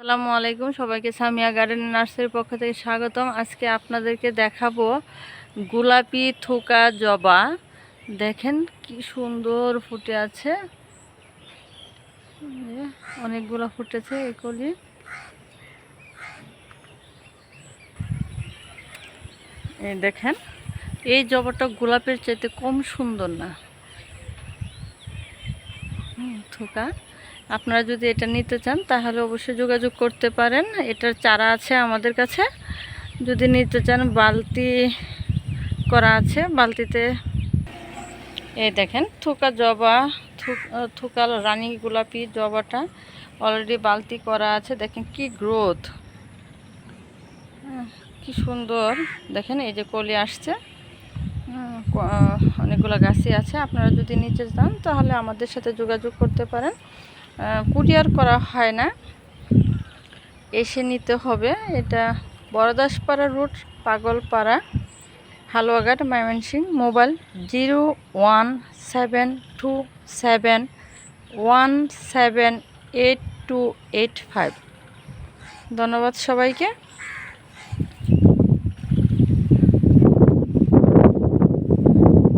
আসসালামু আলাইকুম। সবাইকে সামিয়া গার্ডেন নার্সারির পক্ষ থেকে স্বাগতম। আজকে আপনাদেরকে দেখাবো গোলাপি থোকা জবা। দেখেন কি সুন্দর ফুটে আছে। অনেকগুলো ফুটেছে এগুলি দেখেন, এই জবাটা গোলাপের চাইতে কম সুন্দর না। থোকা। আপনারা যদি এটা নিতে চান, তাহলে অবশ্যই যোগাযোগ করতে পারেন। এটার চারা আছে আমাদের কাছে। যদি নিতে চান, বালতি করা আছে। বালতিতে এই দেখেন, থুকা জবা থুকাল রানী গোলাপি জবাটা অলরেডি বালতি করা আছে। দেখেন কি গ্রোথ কি সুন্দর! দেখেন, এই যে কলি আসছে। অনেকগুলো গাছই আছে। আপনারা যদি নিচে চান, তাহলে আমাদের সাথে যোগাযোগ করতে পারেন। কুরিয়ার করা হয় না। এসে নিতে হবে। এটা Bordaspara route Pagalpara, Haluaghat Mymensingh mobile zero one seven two seven one seven eight two eight five. ধন্যবাদ সবাইকে।